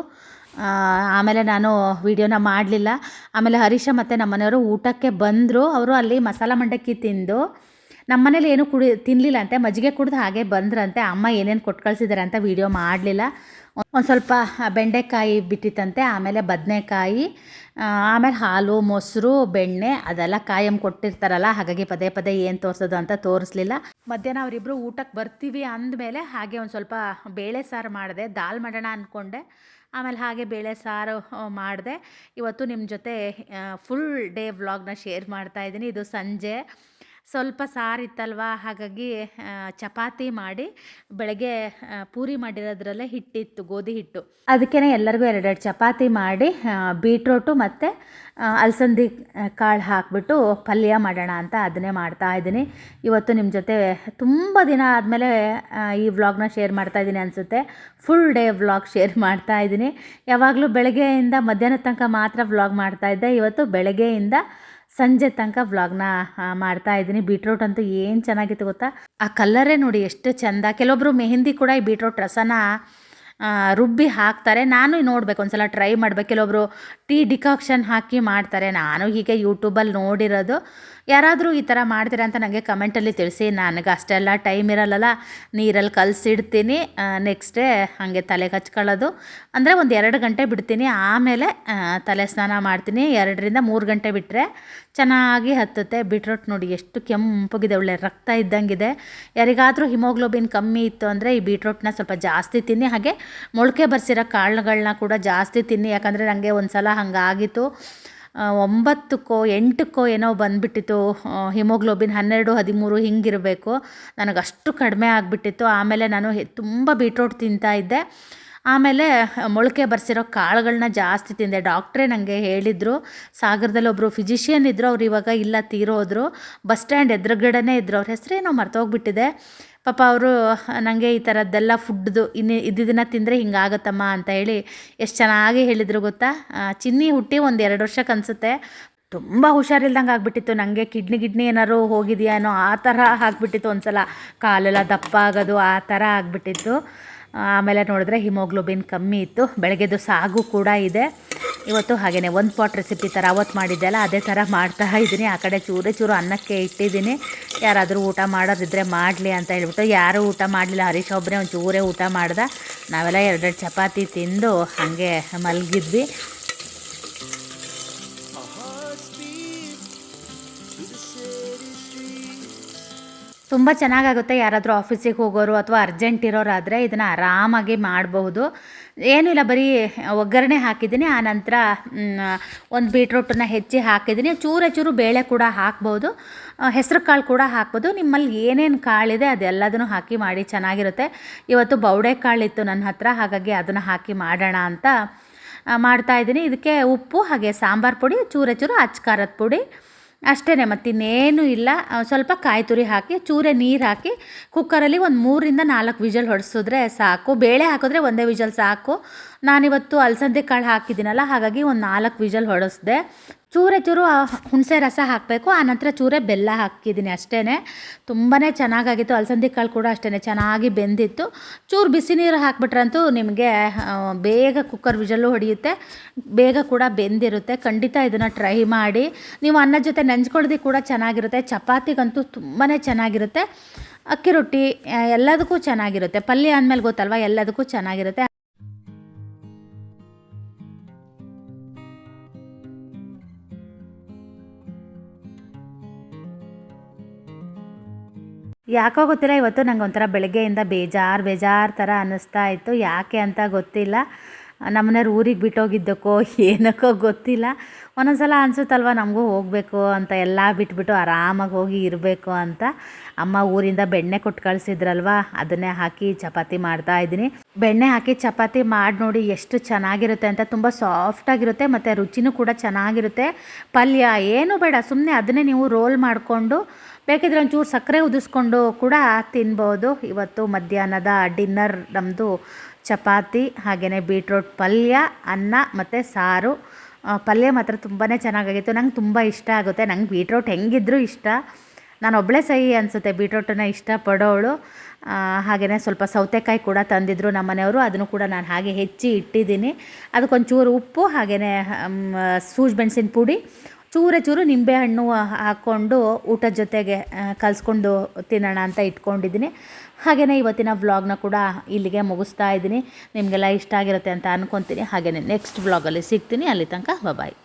ಆಮೇಲೆ ನಾನು ವಿಡಿಯೋನ ಮಾಡಲಿಲ್ಲ. ಆಮೇಲೆ ಹರೀಶ ಮತ್ತು ನಮ್ಮ ಮನೆಯವರು ಊಟಕ್ಕೆ ಬಂದರು. ಅವರು ಅಲ್ಲಿ ಮಸಾಲ ಮಂಡಕ್ಕಿ ತಿಂದು ನಮ್ಮ ಮನೇಲಿ ಏನೂ ಕುಡಿ ತಿನ್ನಲಿಲ್ಲ ಅಂತೆ ಮಜ್ಜಿಗೆ ಕುಡಿದು ಹಾಗೆ ಬಂದ್ರಂತೆ. ಅಮ್ಮ ಏನೇನು ಕೊಟ್ಟು ಕಳಿಸಿದ್ದಾರೆ ಅಂತ ವೀಡಿಯೋ ಮಾಡಲಿಲ್ಲ. ಒಂದು ಸ್ವಲ್ಪ ಬೆಂಡೆಕಾಯಿ ಬಿಟ್ಟಿತ್ತಂತೆ, ಆಮೇಲೆ ಬದನೆಕಾಯಿ ಆಮೇಲೆ ಹಾಲು, ಮೊಸರು, ಬೆಣ್ಣೆ, ಅದೆಲ್ಲ ಕಾಯಂ ಕೊಟ್ಟಿರ್ತಾರಲ್ಲ, ಹಾಗಾಗಿ ಪದೇ ಪದೇ ಏನು ತೋರಿಸೋದು ಅಂತ ತೋರಿಸ್ಲಿಲ್ಲ. ಮಧ್ಯಾಹ್ನ ಅವರಿಬ್ಬರು ಊಟಕ್ಕೆ ಬರ್ತೀವಿ ಅಂದಮೇಲೆ ಹಾಗೆ ಒಂದು ಸ್ವಲ್ಪ ಬೇಳೆ ಸಾರು ಮಾಡಿದೆ. ದಾಲ್ ಮಾಡೋಣ ಅಂದ್ಕೊಂಡೆ ಆಮೇಲೆ ಹಾಗೆ ಬೇಳೆ ಸಾರು ಮಾಡಿದೆ. ಇವತ್ತು ನಿಮ್ಮ ಜೊತೆ ಫುಲ್ ಡೇ ವ್ಲಾಗ್ನ ಶೇರ್ ಮಾಡ್ತಾ ಇದ್ದೀನಿ. ಇದು ಸಂಜೆ. ಸ್ವಲ್ಪ ಸಾರಿತ್ತಲ್ವ? ಹಾಗಾಗಿ ಚಪಾತಿ ಮಾಡಿ ಬೆಳಗ್ಗೆ ಪೂರಿ ಮಾಡಿರೋದ್ರಲ್ಲೇ ಹಿಟ್ಟಿತ್ತು, ಗೋಧಿ ಹಿಟ್ಟು. ಅದಕ್ಕೇ ಎಲ್ಲರಿಗೂ ಎರಡೆರಡು ಚಪಾತಿ ಮಾಡಿ ಬೀಟ್ರೋಟು ಮತ್ತು ಅಲಸಂದಿ ಕಾಳು ಹಾಕಿಬಿಟ್ಟು ಪಲ್ಯ ಮಾಡೋಣ ಅಂತ ಅದನ್ನೇ ಮಾಡ್ತಾ ಇದ್ದೀನಿ. ಇವತ್ತು ನಿಮ್ಮ ಜೊತೆ ತುಂಬ ದಿನ ಆದಮೇಲೆ ಈ ವ್ಲಾಗ್ನ ಶೇರ್ ಮಾಡ್ತಾ ಇದ್ದೀನಿ ಅನಿಸುತ್ತೆ. ಫುಲ್ ಡೇ ವ್ಲಾಗ್ ಶೇರ್ ಮಾಡ್ತಾ ಇದ್ದೀನಿ. ಯಾವಾಗಲೂ ಬೆಳಗ್ಗೆಯಿಂದ ಮಧ್ಯಾಹ್ನ ತನಕ ಮಾತ್ರ ವ್ಲಾಗ್ ಮಾಡ್ತಾ ಇದ್ದೆ. ಇವತ್ತು ಬೆಳಗ್ಗೆಯಿಂದ ಸಂಜೆ ತನಕ ವ್ಲಾಗ್ನ ಮಾಡ್ತಾ ಇದ್ದೀನಿ. ಬೀಟ್ರೋಟ್ ಅಂತೂ ಏನು ಚೆನ್ನಾಗಿತ್ತು ಗೊತ್ತಾ? ಆ ಕಲ್ಲರೇ ನೋಡಿ ಎಷ್ಟು ಚೆಂದ. ಕೆಲವೊಬ್ಬರು ಮೆಹಂದಿ ಕೂಡ ಈ ಬೀಟ್ರೋಟ್ ರಸನ ರುಬ್ಬಿ ಹಾಕ್ತಾರೆ. ನಾನು ನೋಡ್ಬೇಕು, ಒಂದ್ಸಲ ಟ್ರೈ ಮಾಡಬೇಕು. ಕೆಲವೊಬ್ಬರು ಟೀ ಡಿಕಾಕ್ಷನ್ ಹಾಕಿ ಮಾಡ್ತಾರೆ. ನಾನು ಹೀಗೆ ಯೂಟ್ಯೂಬಲ್ಲಿ ನೋಡಿರೋದು. ಯಾರಾದರೂ ಈ ಥರ ಮಾಡ್ತೀರಾ ಅಂತ ನನಗೆ ಕಮೆಂಟಲ್ಲಿ ತಿಳಿಸಿ. ನನಗೆ ಅಷ್ಟೆಲ್ಲ ಟೈಮ್ ಇರಲ್ಲಲ್ಲ. ನೀರಲ್ಲಿ ಕಲಸಿಡ್ತೀನಿ. ನೆಕ್ಸ್ಟ್ ಡೇ ಹಾಗೆ ತಲೆಗೆ ಹಚ್ಕೊಳ್ಳೋದು. ಅಂದರೆ ಒಂದು ಎರಡು ಗಂಟೆ ಬಿಡ್ತೀನಿ. ಆಮೇಲೆ ತಲೆ ಸ್ನಾನ ಮಾಡ್ತೀನಿ. ಎರಡರಿಂದ ಮೂರು ಗಂಟೆ ಬಿಟ್ಟರೆ ಚೆನ್ನಾಗಿ ಹತ್ತುತ್ತೆ. ಬೀಟ್ರೋಟ್ ನೋಡಿ ಎಷ್ಟು ಕೆಂಪಗಿದೆ, ಒಳ್ಳೆ ರಕ್ತ ಇದ್ದಂಗಿದೆ. ಯಾರಿಗಾದರೂ ಹಿಮೋಗ್ಲೋಬಿನ್ ಕಮ್ಮಿ ಇತ್ತು ಅಂದರೆ ಈ ಬೀಟ್ರೋಟ್ನ ಸ್ವಲ್ಪ ಜಾಸ್ತಿ ತಿನ್ನಿ. ಹಾಗೆ ಮೊಳಕೆ ಬರ್ಸಿರೋ ಕಾಳುಗಳನ್ನ ಕೂಡ ಜಾಸ್ತಿ ತಿನ್ನಿ. ಯಾಕಂದರೆ ನನಗೆ ಒಂದು ಸಲ ಹಂಗಾಗಿತ್ತು. ಒಂಬತ್ತಕ್ಕೋ ಎಂಟಕ್ಕೋ ಏನೋ ಬಂದುಬಿಟ್ಟಿತ್ತು. ಹಿಮೋಗ್ಲೋಬಿನ್ ಹನ್ನೆರಡು, ಹದಿಮೂರು ಹಿಂಗಿರಬೇಕು. ನನಗೆ ಅಷ್ಟು ಕಡಿಮೆ ಆಗಿಬಿಟ್ಟಿತ್ತು. ಆಮೇಲೆ ನಾನು ತುಂಬ ಬೀಟ್ರೋಟ್ ತಿಂತಾ ಇದ್ದೆ. ಆಮೇಲೆ ಮೊಳಕೆ ಬರ್ಸಿರೋ ಕಾಳುಗಳನ್ನ ಜಾಸ್ತಿ ತಿಂದೆ. ಡಾಕ್ಟ್ರೇ ನನಗೆ ಹೇಳಿದರು. ಸಾಗರದಲ್ಲಿ ಒಬ್ಬರು ಫಿಸಿಷಿಯನ್ ಇದ್ದರು ಅವ್ರು ಇವಾಗ ಇಲ್ಲ ತೀರೋದ್ರು. ಬಸ್ ಸ್ಟ್ಯಾಂಡ್ ಎದುರುಗಡೆನೇ ಇದ್ದರು ಅವ್ರ ಹೆಸರೇನೋ ಮರ್ತೋಗ್ಬಿಟ್ಟಿದೆ. ಪಾಪ ಅವರು ನನಗೆ ಈ ಥರದ್ದೆಲ್ಲ ಫುಡ್ದು, ಇನ್ನು ಇದ್ದಿದ್ದನ್ನು ತಿಂದರೆ ಹಿಂಗಾಗತ್ತಮ್ಮ ಅಂತ ಹೇಳಿ ಎಷ್ಟು ಚೆನ್ನಾಗಿ ಹೇಳಿದರು ಗೊತ್ತಾ? ಚಿನ್ನಿ ಹುಟ್ಟಿ ಒಂದು ಎರಡು ವರ್ಷಕ್ಕೆ ಅನಿಸುತ್ತೆ. ತುಂಬ ಹುಷಾರಿಲ್ದಂಗೆ ಆಗಿಬಿಟ್ಟಿತ್ತು. ನನಗೆ ಕಿಡ್ನಿ ಗಿಡ್ನಿ ಏನಾದ್ರು ಹೋಗಿದೆಯಾ ಏನೋ ಆ ಥರ ಆಗಿಬಿಟ್ಟಿತ್ತು ಒಂದ್ಸಲ. ಕಾಲೆಲ್ಲ ದಪ್ಪ ಆಗೋದು ಆ ಥರ ಆಗಿಬಿಟ್ಟಿತ್ತು. ಆಮೇಲೆ ನೋಡಿದ್ರೆ ಹಿಮೋಗ್ಲೋಬಿನ್ ಕಮ್ಮಿ ಇತ್ತು. ಬೆಳಗ್ಗೆದು ಸಾಗು ಕೂಡ ಇದೆ. ಇವತ್ತು ಹಾಗೆಯೇ ಒಂದು ಪಾಟ್ ರೆಸಿಪಿ ಥರ ಅವತ್ತು ಮಾಡಿದ್ದೆಲ್ಲ ಅದೇ ಥರ ಮಾಡ್ತಾ ಇದ್ದೀನಿ ಆ ಕಡೆ ಚೂರು ಚೂರು ಅನ್ನಕ್ಕೆ ಇಟ್ಟಿದ್ದೀನಿ. ಯಾರಾದರೂ ಊಟ ಮಾಡೋದಿದ್ದರೆ ಮಾಡಲಿ ಅಂತ ಹೇಳ್ಬಿಟ್ಟು ಯಾರೂ ಊಟ ಮಾಡಲಿಲ್ಲ. ಹರೀಶ್ ಒಬ್ಬರೇ ಒಂದು ಚೂರೇ ಊಟ ಮಾಡ್ದೆ. ನಾವೆಲ್ಲ ಎರಡೆರಡು ಚಪಾತಿ ತಿಂದು ಹಾಗೆ ಮಲಗಿದ್ವಿ. ತುಂಬ ಚೆನ್ನಾಗಾಗುತ್ತೆ. ಯಾರಾದರೂ ಆಫೀಸಿಗೆ ಹೋಗೋರು ಅಥವಾ ಅರ್ಜೆಂಟ್ ಇರೋರಾದರೆ ಇದನ್ನು ಆರಾಮಾಗಿ ಮಾಡಬಹುದು. ಏನೂ ಇಲ್ಲ, ಬರೀ ಒಗ್ಗರಣೆ ಹಾಕಿದ್ದೀನಿ. ಆ ನಂತರ ಒಂದು ಬೀಟ್ರೂಟನ್ನು ಹೆಚ್ಚಿ ಹಾಕಿದ್ದೀನಿ. ಚೂರೇ ಚೂರು ಬೇಳೆ ಕೂಡ ಹಾಕ್ಬೋದು. ಹೆಸರು ಕಾಳು ಕೂಡ ಹಾಕ್ಬೋದು. ನಿಮ್ಮಲ್ಲಿ ಏನೇನು ಕಾಳಿದೆ ಅದೆಲ್ಲದನ್ನು ಹಾಕಿ ಮಾಡಿ, ಚೆನ್ನಾಗಿರುತ್ತೆ. ಇವತ್ತು ಬೌಡೆ ಕಾಳಿತ್ತು ನನ್ನ ಹತ್ರ, ಹಾಗಾಗಿ ಅದನ್ನು ಹಾಕಿ ಮಾಡೋಣ ಅಂತ ಮಾಡ್ತಾ ಇದ್ದೀನಿ. ಇದಕ್ಕೆ ಉಪ್ಪು, ಹಾಗೆ ಸಾಂಬಾರು ಪುಡಿ, ಚೂರೆ ಚೂರು ಅಚ್ಚ ಖಾರದ ಪುಡಿ ಅಷ್ಟೇ ಮತ್ತಿನ್ನೇನು ಇಲ್ಲ. ಸ್ವಲ್ಪ ಕಾಯಿ ತುರಿ ಹಾಕಿ, ಚೂರೆ ನೀರು ಹಾಕಿ ಕುಕ್ಕರಲ್ಲಿ ಒಂದು ಮೂರಿಂದ ನಾಲ್ಕು ವಿಜಲ್ ಹೊಡೆಸಿದ್ರೆ ಸಾಕು. ಬೇಳೆ ಹಾಕಿದ್ರೆ ಒಂದೇ ವಿಜಲ್ ಸಾಕು. ನಾನಿವತ್ತು ಅಲಸಂದೆ ಕಾಳು ಹಾಕಿದ್ದೀನಲ್ಲ, ಹಾಗಾಗಿ ಒಂದು ನಾಲ್ಕು ವಿಜಲ್ ಹೊಡೆಸ್ದೆ. ಚೂರೆ ಚೂರು ಹುಣಸೆ ರಸ ಹಾಕಬೇಕು ಆನಂತರ ಚೂರೆ ಬೆಲ್ಲ ಹಾಕಿದ್ದೀನಿ ಅಷ್ಟೇ ತುಂಬಾ ಚೆನ್ನಾಗಾಗಿತ್ತು, ಅಲಸಂದಿ ಕಾಳು ಕೂಡ ಅಷ್ಟೇ ಚೆನ್ನಾಗಿ ಬೆಂದಿತ್ತು. ಚೂರು ಬಿಸಿ ನೀರು ಹಾಕ್ಬಿಟ್ರಂತೂ ನಿಮಗೆ ಬೇಗ ಕುಕ್ಕರ್ ವಿಜಲ್ಲು ಹೊಡೆಯುತ್ತೆ, ಬೇಗ ಕೂಡ ಬೆಂದಿರುತ್ತೆ. ಖಂಡಿತ ಇದನ್ನು ಟ್ರೈ ಮಾಡಿ. ನೀವು ಅನ್ನದ ಜೊತೆ ನೆಂಚ್ಕೊಳ್ದು ಕೂಡ ಚೆನ್ನಾಗಿರುತ್ತೆ, ಚಪಾತಿಗಂತೂ ತುಂಬಾ ಚೆನ್ನಾಗಿರುತ್ತೆ. ಅಕ್ಕಿ ರೊಟ್ಟಿ ಎಲ್ಲದಕ್ಕೂ ಚೆನ್ನಾಗಿರುತ್ತೆ. ಪಲ್ಯ ಅಂದಮೇಲೆ ಗೊತ್ತಲ್ವ, ಎಲ್ಲದಕ್ಕೂ ಚೆನ್ನಾಗಿರುತ್ತೆ. ಯಾಕೋ ಗೊತ್ತಿಲ್ಲ, ಇವತ್ತು ನಂಗೆ ಒಂಥರ ಬೆಳಗ್ಗೆಯಿಂದ ಬೇಜಾರು ಬೇಜಾರು ಥರ ಅನ್ನಿಸ್ತಾ ಇತ್ತು. ಯಾಕೆ ಅಂತ ಗೊತ್ತಿಲ್ಲ. ನಮ್ಮನೆಯವ್ರು ಊರಿಗೆ ಬಿಟ್ಟೋಗಿದ್ದಕ್ಕೋ, ಏನಕ್ಕೋ ಗೊತ್ತಿಲ್ಲ. ಒಂದೊಂದು ಸಲ ಅನಿಸುತ್ತಲ್ವ, ನಮಗೂ ಹೋಗಬೇಕು ಅಂತ ಎಲ್ಲ ಬಿಟ್ಬಿಟ್ಟು ಆರಾಮಾಗಿ ಹೋಗಿ ಇರಬೇಕು ಅಂತ. ಅಮ್ಮ ಊರಿಂದ ಬೆಣ್ಣೆ ಕೊಟ್ಟು ಕಳಿಸಿದ್ರಲ್ವ, ಅದನ್ನೇ ಹಾಕಿ ಚಪಾತಿ ಮಾಡ್ತಾ ಇದ್ದೀನಿ. ಬೆಣ್ಣೆ ಹಾಕಿ ಚಪಾತಿ ಮಾಡಿ ನೋಡಿ ಎಷ್ಟು ಚೆನ್ನಾಗಿರುತ್ತೆ ಅಂತ. ತುಂಬ ಸಾಫ್ಟಾಗಿರುತ್ತೆ ಮತ್ತು ರುಚಿನೂ ಕೂಡ ಚೆನ್ನಾಗಿರುತ್ತೆ. ಪಲ್ಯ ಏನು ಬೇಡ ಸುಮ್ಮನೆ ಅದನ್ನೇ ನೀವು ರೋಲ್ ಮಾಡಿಕೊಂಡು, ಬೇಕಿದ್ರೆ ಒಂಚೂರು ಸಕ್ಕರೆ ಉದಿಸ್ಕೊಂಡು ಕೂಡ ತಿನ್ಬೋದು. ಇವತ್ತು ಮಧ್ಯಾಹ್ನದ ಡಿನ್ನರ್ ನಮ್ಮದು ಚಪಾತಿ ಹಾಗೆಯೇ ಬೀಟ್ರೋಟ್ ಪಲ್ಯ, ಅನ್ನ ಮತ್ತು ಸಾರು. ಪಲ್ಯ ಮಾತ್ರ ತುಂಬಾ ಚೆನ್ನಾಗಾಗಿತ್ತು. ನಂಗೆ ತುಂಬ ಇಷ್ಟ ಆಗುತ್ತೆ. ನಂಗೆ ಬೀಟ್ರೋಟ್ ಹೆಂಗಿದ್ರೂ ಇಷ್ಟ. ನಾನು ಒಬ್ಬಳೇ ಸಹಿ ಅನಿಸುತ್ತೆ ಬೀಟ್ರೋಟನ್ನ ಇಷ್ಟಪಡೋಳು. ಹಾಗೆಯೇ ಸ್ವಲ್ಪ ಸೌತೆಕಾಯಿ ಕೂಡ ತಂದಿದ್ರು ನಮ್ಮ ಮನೆಯವರು. ಅದನ್ನು ಕೂಡ ನಾನು ಹಾಗೆ ಹೆಚ್ಚಿ ಇಟ್ಟಿದ್ದೀನಿ. ಅದಕ್ಕೊಂಚೂರು ಉಪ್ಪು ಹಾಗೆಯೇ ಸೂಜ್ ಮೆಣಸಿನ ಪುಡಿ, ಚೂರ ಚೂರು ನಿಂಬೆಹಣ್ಣು ಹಾಕ್ಕೊಂಡು ಊಟದ ಜೊತೆಗೆ ಕಲಿಸ್ಕೊಂಡು ತಿನ್ನೋಣ ಅಂತ ಇಟ್ಕೊಂಡಿದ್ದೀನಿ. ಹಾಗೆಯೇ ಇವತ್ತಿನ ವ್ಲಾಗ್ನ ಕೂಡ ಇಲ್ಲಿಗೆ ಮುಗಿಸ್ತಾ ಇದ್ದೀನಿ. ನಿಮಗೆಲ್ಲ ಇಷ್ಟ ಆಗಿರುತ್ತೆ ಅಂತ ಅನ್ಕೊತೀನಿ. ಹಾಗೆಯೇ ನೆಕ್ಸ್ಟ್ ವ್ಲಾಗಲ್ಲಿ ಸಿಗ್ತೀನಿ. ಅಲ್ಲಿ ತನಕ ಬಾಯ್